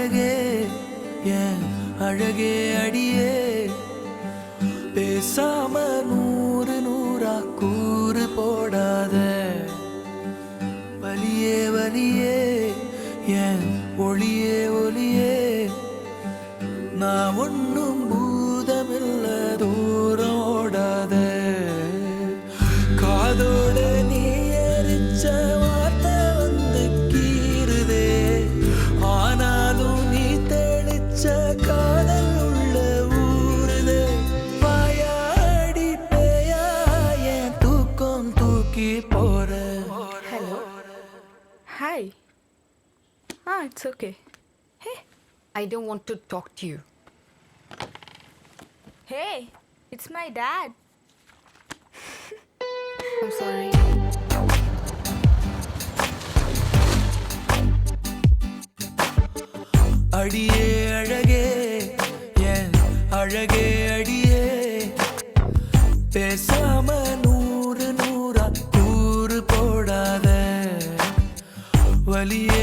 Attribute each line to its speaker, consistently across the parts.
Speaker 1: அழகே என் அழகே அடியே. பேசாம நூறு நூறா கூறு போடாத. வலியே வலியே என் ஒளியே ஒளியே. நான்
Speaker 2: ஒன்று Ah, it's okay. Hey.
Speaker 3: I don't want to talk to you.
Speaker 2: Hey, it's my dad.
Speaker 3: I'm sorry.
Speaker 1: அடியே அழகே என் அழகே அடியே பேசாம நூறு நூறா கூறு போடாத வலியே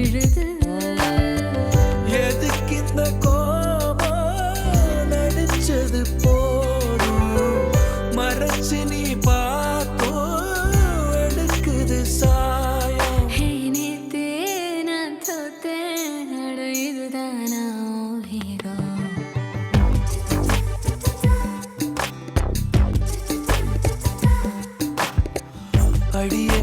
Speaker 4: விழுது.
Speaker 1: எதுக்கு இந்த கோபம் நடிச்சது போடும்? மறைச்சு நீ பார்த்தும் எடுக்குது சாயம்.
Speaker 4: நேத்தே நான் தோத்தேன் இதுதானா?
Speaker 1: அடியே